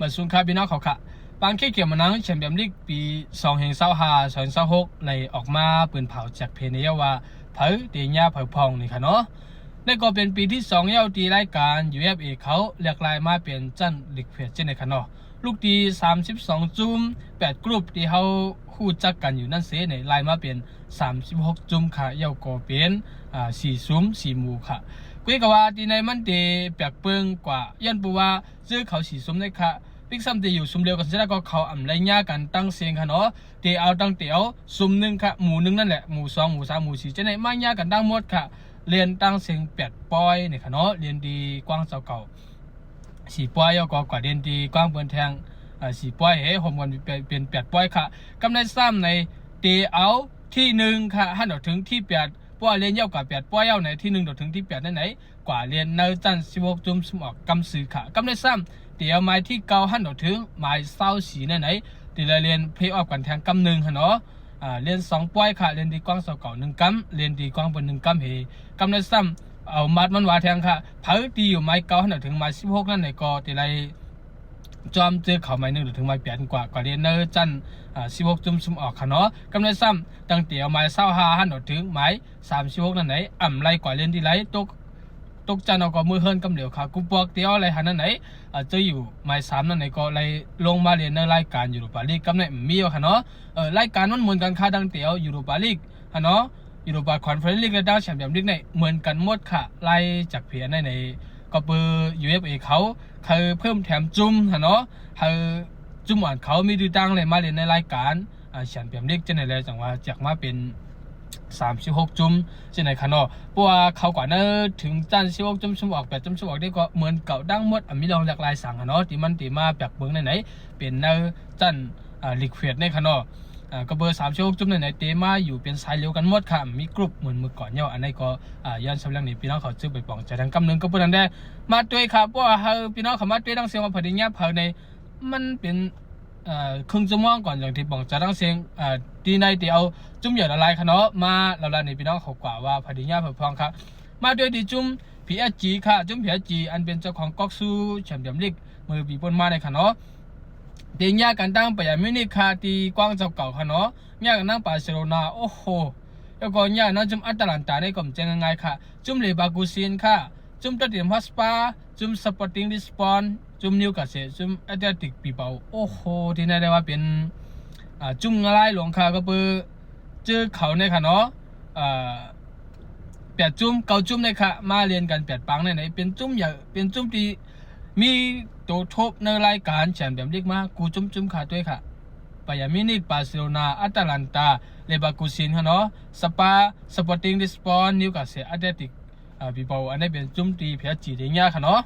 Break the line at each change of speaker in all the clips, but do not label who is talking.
มาซุนคาพี่น้อเขาค่ะปางขี้เกี่ยจมานังแชมเปี้ยนลีกปี2แห่ง25 2026เลยออกมาปืนเผาจากเพเนียว่าเผาเตียาเผาพองนี่ค่ะเนาะนี่ก็เป็นปีที่2เย้าตีรายการ UFA เขาเรียกลายมาเป็นจันลิกเฟียเจนในค่ะเนาะลูกตี32จุ่ม8กรุ๊ปที่เขาคู่จักกันอยู่นั่นเสียในลายมาเป็น36จุ่มค่ะเย้าก็เป็นอ่า4ซุ้ม4หมู่ค่ะ กุยกว่าที่ในมันเตเปียกเปิงกว่ายันปูว่าซื้อเขาสีสมในค่ะพิกซัมเตอยู่ซุมเดียวกันเสร็จแล้วก็เขาอ่ำไรญากันตั้งเสียงค่ะเนาะเตเอาตั้งเตียวซุมหนึ่งค่ะหมู่หนึ่งนั่นแหละหมู่สองหมู่สามหมู่สี่จะในมาญากันตั้งหมดค่ะ เรียนตั้งเสียงแปดปอยเนี่ยค่ะเนาะเรียนดีกว้างเจ้าเก่าสี่ปอยก็กว่าเรียนดีกว้างเปินแทงอ่าสี่ปอยเฮ้ผมกันเป็นแปดปอยค่ะกำไรซ้ำในเตเอาที่หนึ่งค่ะหันออกถึงที่แปด ป้อยเรียนเย้ากับแปดป้อยเย้าไหนที่หนึ่งถึงที่แปดไหนกว่าเรียนเนอจันสิบหกจุ่มสมอกกำสือค่ะกำได้ซ้ำเดี๋ยวไม้ที่เกาหันถึงไม้เศร้าสีนั่นไหนเดี๋ยวเรียนเพย์ออฟกันแทงกำหนึ่งค่ะเนาะอ่าเรียนสองป้อยค่ะเรียนดีกว้างสองเก่าหนึ่งกำเรียนดีกว้างบนหนึ่งกำเฮกำได้ซ้ำเอามัดมันวาแทงค่ะเผาตีอยู่ไม้เก้าหันถึงไม้สิบหกนั่นไหนก็เดี๋ยวไร จอมเจอเขาไม่หนึ่งหรือถึงไม่เปลี่ยนกว่ากว่าเรียนเนอร์จันอ่าสิบหกจุ่มซุ่มออกค่ะเนาะกำเนิดซ้ำตั้งเตี๋ยวไม้เศร้าหาหันออกถึงไม้สามสิบหกนั่นไหนอ่ำไรกว่าเรียนที่ไรตกตกจันเอาก็มือเฮิรนกำเหลียวค่ะกูปวกเตี๋ยวอะไรหันนั่นไหนอ่าเจะอยู่ไม้สามนั่นไหนก็ไรลงมาเรียนในรายการยูโรปาลีกกำเนิดมีอยู่ค่ะเนาะเออรายการมันเหมือนกันค่ะดังเตี๋ยวยูโรปาลีกค่ะเนาะยูโรปาคอนเฟอเรนซ์ลีกและดาวแชมเปี้ยนลีกเนี่ยเหมือนกันหมดค่ะไล่จากเพียในใน ก็เบอร์ UFA เขาเขาเพิ่มแถมจุ่มฮะเนาะเขาจุ่มอ่านเขามีดูดังเลยมาเล่นในรายการอ่าแชมเปี้ยนลีกจะไหนเลยจังว่าจากมาเป็น36จุ่มจะไหนคะเนาะเพราะว่าเขากว่านั้นถึงจัน16จุ่มชั่วโมง8จุ่มชั่วโมงได้ก็เหมือนเก่าดังหมดอะมีลองหลากหลายสั่งฮะเนาะที่มันทีมาแปลกเบิ่งในไหนเป็นเนอจันอ่าลิควิดในคะเนาะอ่า ก็เบอร์สามโมงจุ่มในเตมาอยู่เป็นสายเร็วกันหมดค่ะมีกรุ๊ปเหมือนเมื่อก่อนเนี่ยอันนี้ก็อ่าย้อนสำเร็จนี่พี่น้องเขาซื้อไปปองใจทางกำเนึงก็เพื่อนได้มาด้วยครับเพราะว่าเฮาพี่น้องเขามาด้วยทั้งเสียงมาพอดีเนี้ยเผาในมันเป็นครึ่งชั่วโมงก่อนอย่างที่ปองใจทั้งเสียงดีในเดียวจุ่มเหยื่อละลายคะเนาะมาเราละนี่พี่น้องเขากว่าว่าพอดีเนี้ยเผาพองครับมาด้วยดีจุ่มพีเอจีค่ะ จุ่มพีเอจีอันเป็นเจ้าของก๊อกซูแชมเปี้ยนลีกมือปีปนมาในคะเนาะ เดียกันตั้งไปยังมินิคาตีกว้างเจ้าเก่าค่ะเนาะเนี่ยกันตั้งบาร์เซโลนาโอ้โหแล้วก็เนี่ยนะจุ่มอัตแลนตาในกลุ่มเจงง่ายค่ะ จุ่มเลบากูซินค่ะ จุ่มตัดเดียมฮัสปาจุ่มสปอร์ติ้งลิสบอนจุ่มนิวคาสเซิลจุ่มแอตเลติกปีเปาโอ้โหที่นั่นได้ว่าเป็นอ่าจุ่มอะไรหลวงค่ะก็เปือเจอเขาในค่ะเนาะอ่าแปดจุ่มเกาจุ่มในค่ะมาเรียนกันแปดปังในไหนเป็นจุ่มอย่าเป็นจุ่มที่ มีตัวทบในรายการแชมเปี้ยนลีกมากูจุ้มจุ้มขาด้วยค่ะไปยามินิกบาร์เซโลนาอัตแลนตาเลบากูซินค่ะเนาะสปาสปอร์ติ้งลิสบอนนิวคาสเซิลแอตเลติกอ่าบีบาอันนี้เป็นจุ้มตีเพียจีเดียค่ะเนาะ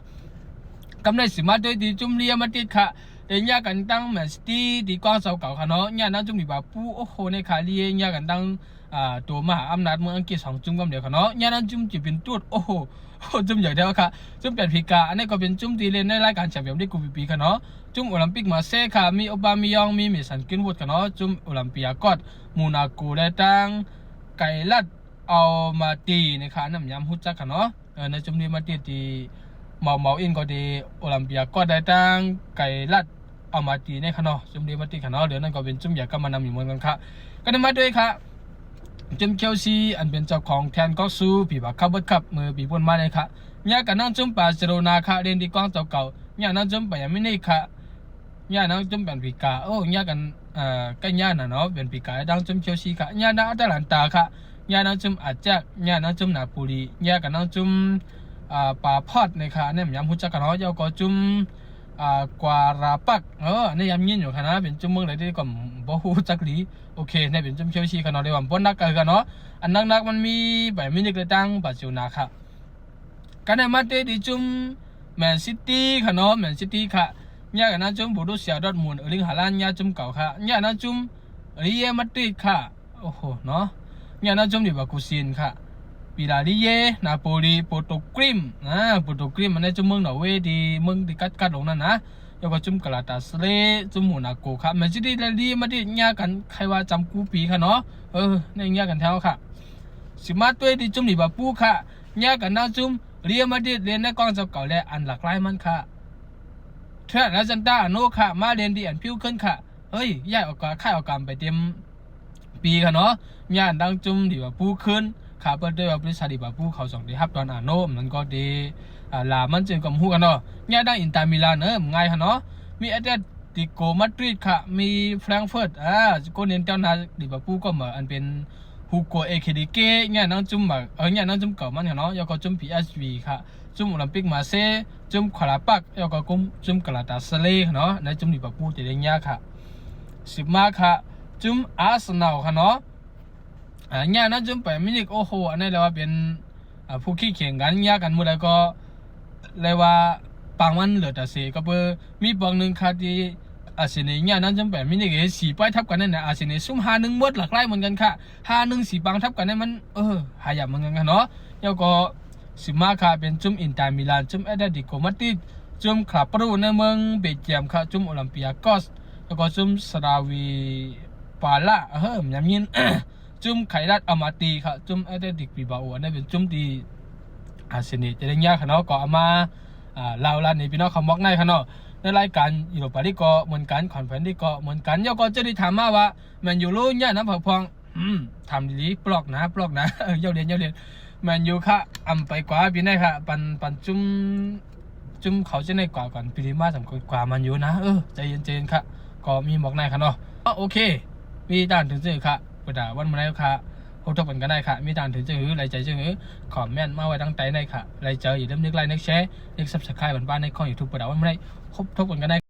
กำไรสิมาด้วยดีจุ้มเลียมาติดค่ะเดียกันตั้งแมนซิตี้ดีกว้างเสาเก่าค่ะเนาะเนี่ยนั่นจุ้มบีบาปูโอ้โหในขาเลียเนี่ยกันตั้ง อ่าตัวมหาอำนาจเมืองอังกฤษสองจุ้มกันเดียวค่ะเนาะเนี่ยนั่นจุ้มจีเป็นตูดโอ้โหจุ่มใหญ่เดียวค่ะจุ่มเป็นพิกาอันนี้ก็เป็นจุ่มตีเล่นในรายการแชมเปี้ยนลีกกูปีปีค่ะเนาะจุ่มโอลิมปิกมาเซ่ค่ะมีโอบามิยองมีเมสันกินวูดค่ะเนาะจุ่มโอลิมปิยากอดมูนาโกและตังไก่ลัดเอามาตีนะคะน้ำยำฮุจักค่ะเนาะในจุ่มนี้มาตีตีเมาเมาอินก็ดีโอลิมปิยากอดได้ตั้งไก่ลัดเอามาตีในคะเนาะจุ่มนี้มาตีคะเนาะเดี๋ยวนั้นก็เป็นจุ่มใหญ่ก็มานำอยู่เหมือนกันค่ะก็ได้มาด้วยค่ะ จุมเชลซีอันเป็นเจ้าของแทนก็ซูปีบาคับเบิร์คับมือปีบนมาเลยค่ะเนี่ยกันนั่งจุ่มบาเซโลนาค่ะเรียนดีกว้างเจ้าเก่าเนี่ยนั่งจุ่มไปยังไม่ได้ค่ะเนี่ยนั่งจุ่มเป็นปีกาโอ้เนี่ยกันเอ่อกันเนี่ยน่ะเนาะเป็นปีกาดังจุ่มเชลซีค่ะเนี่ยนั่งอัตแลนตาค่ะเนี่ยนั่งจุ่มอาจักเนี่ยนั่งจุ่มนาโปลีเนี่ยกันนั่งจุ่มอ่าปาพอดในค่ะเนี่ยมันยำยินอยู่นจักดีโอเนาะเดี๋ยากนักมันมีแบบมินิกระตังปัจจุบันค่ะกันในมาเตดิจุมแมนซิตี้ค่ะเนาะแมนซิตี้ค่ะเนี่ยกันนะจุมบูรุเซียดอร์ทมุนด์เออร์ลิงฮาลันด์เนี่ยจุมเก่าค่ะเนี่ยนะจุมเรียมาดริดค่ะโอ้โปีลาดิเยนาโปลีโปรโตกริมอ่าโปรโตกริมมันในจุ่มเมืองนอร์เวย์ดีเมืองที่กัดกัดลงนั่นนะแล้วก็จุ่มกลาตาสเลจุ่มหมูนาโกครับแมนซิตี้และลีมาดิญากันใครว่าจำกูปีค่ะเนาะเออในญากันแถวค่ะสิมาตัวดีจุ่มลิบาปูค่ะญากันน่าจุ่มเรียมาดิเรียนในกองจ้าเก่าและอันหลากหลายมันค่ะเทรดและจันต้าโนค่ะ มาเรียนดีอันพิ้วขึ้นค่ะเอ้ยย่ายออกกาค่ายออกกรรมไปเต็มปีค่ะเนาะย่านดังจุ่มดีว่าผู้ขึ้น ค่ะเปิดด้วยว่าบริษัทดีว่าผู้เขาส่งดีฮับตอนอ่านโนมนั้นก็ดีอ่าลามันจึงกับฮูกันเนาะย่าดังอินเตอร์มิลานเออง่ายค่ะเนาะมีแอตเลติโกมาดริดค่ะมีแฟรงเฟิร์ตอ่าก็เน้นเจ้านาดีว่าผู้ก็เหมือนอันเป็นฮูโกเอเคดิเกเนี่ยน้องจุ่มแบบเออเนี่ยน้องจุ่มเก่ามันเนาะยก็จุ่ม PSV ค่ะจุ่มโอลิมปิกมาเซจุ่มคาราปักยก็กุมจุ่มกลาตาสเลเนาะในจุ่มลิเวอร์พูลเตเดียค่ะสิบมาค่ะจุ่มอาร์เซนอลค่ะเนาะ อ่าเนี่ยน้องจุ่มไปมินิโอ้โหอันนี้เลยว่าเป็นอ่าผู้ขี้เขียงกันเนี่ยกันหมดแล้วก็เลยว่าปางมันเหลือแต่เสก็เพื่อมีบางหนึ่งค่ะที่อาเซเนเนี่ยนั่นจำเป็นมินิเกสีป้ายทับกันนั่นนะอาเซเนซุ่มหาหนึ่งหมดหลักไล่เหมือนกันค่ะหาหนึ่งสีปังทับกันนั่นมันเออหายากเหมือนกันค่ะเนาะแล้วก็สิมาค่ะเป็นจุ่มอินเตอร์มิลานจุ่มเอเดดิโกมาติจุ่มคลาปรูในเมืองเบลเยียมค่ะจุ่มโอลิมปิอาโกสแล้วก็จุ่มสราวีปาละเฮ้ยมันยิน จุ่มไครัตอามาตีค่ะจุ่มเอเดดิกปีบาโอนั่นเป็นจุ่มที่อาเซเนจะได้ยากค่ะเนาะก็เอามาอ่าลาวลานในพี่น้องคำบอกในค่ะเนาะในรายการยูโรปาลีก็เหมือนกันคอนเฟนที่ก็เหมือนกันยอก็จะได้ถามมาว่าแมนยูรู้เนี่ยนะผักพองทำดีปลอกนะปลอกนะเย้าเรียนเย้าเรียนแมนยูค่ะอำไปกว่าพี่นายค่ะ ปันปันจุ่มจุ่มเขาจะในกว่าก่อนปีนี้มาสำคัญกว่ามันอยู่นะเออใจเย็นๆค่ะ ก็มีบอกนายค่ะเนาะอ๋อโอเค มีด่านถึงจื้อค่ะ เวลาวันมาได้ค่ะพบทบกันก็ได้ค่ะ มีด่านถึงจะหื้อไรใจจื้อขอแม่นมาไว้ตั้งใจในค่ะไรเจออย่าลืมนึกไลน์นึกแชร์นึกซับสไครต์บ้านๆในข้อยูทูบเวลาวันมาได้พบทบกันก็ได้